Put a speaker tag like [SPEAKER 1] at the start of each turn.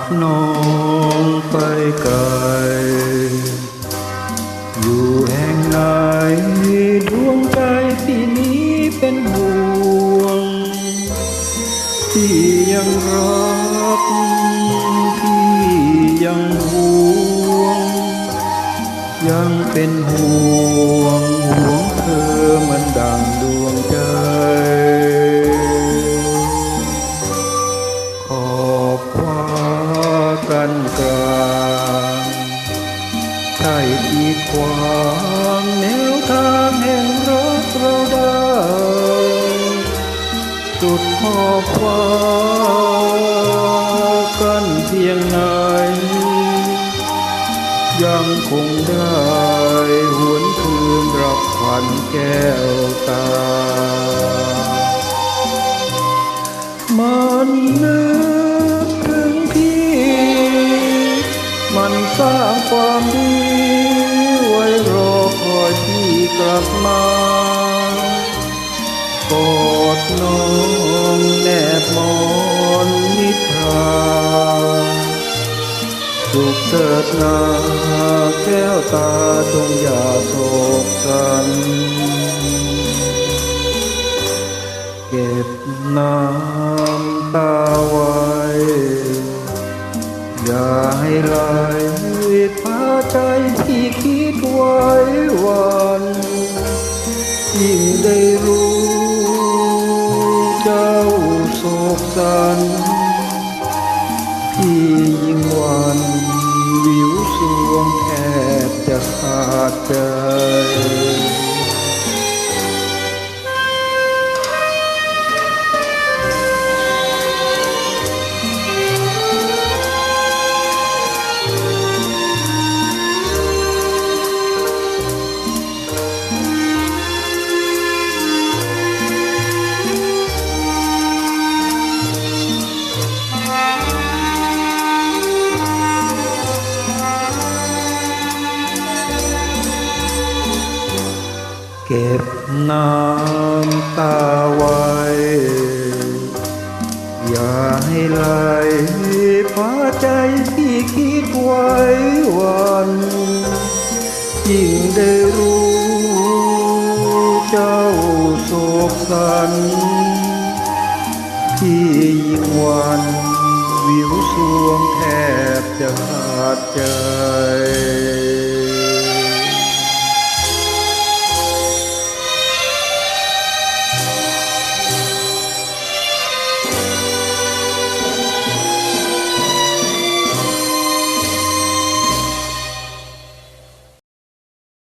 [SPEAKER 1] ากน้องไปไกล อยู่แห่งไหนดวงใจที่นี้เป็นห่วง ที่ยังรักที่ยังห่วง ยังเป็นห่วงห่วง ใช่ที่ขวางแนวทางแห่งรักเราได้สุดขอบฟ้ากันเพียงไหนยังคงได้หวนคืนรับขวัญแก้วตา มันนึกถึงพี่ มันสร้างความดี กลับมากอดน้องแนบมอนนิทราสุขเถิดนาแก้วตาจงอย่าโศกสันเก็บน้ำตาไว้ อย่าให้ไหลพาใจที่คิดไว้วัน ยิ่งได้รู้เจ้าโศกสันพี่ยิ่งวันวิวสวงแทบจะขาดใจ ก็บน้ำตาไว้ อย่าให้ไหลพาใจที่คิดไว้วันยิ่งได้รู้เจ้าโศกสัน ที่ยิ่งวันวิวสวงแทบจะขาดใจ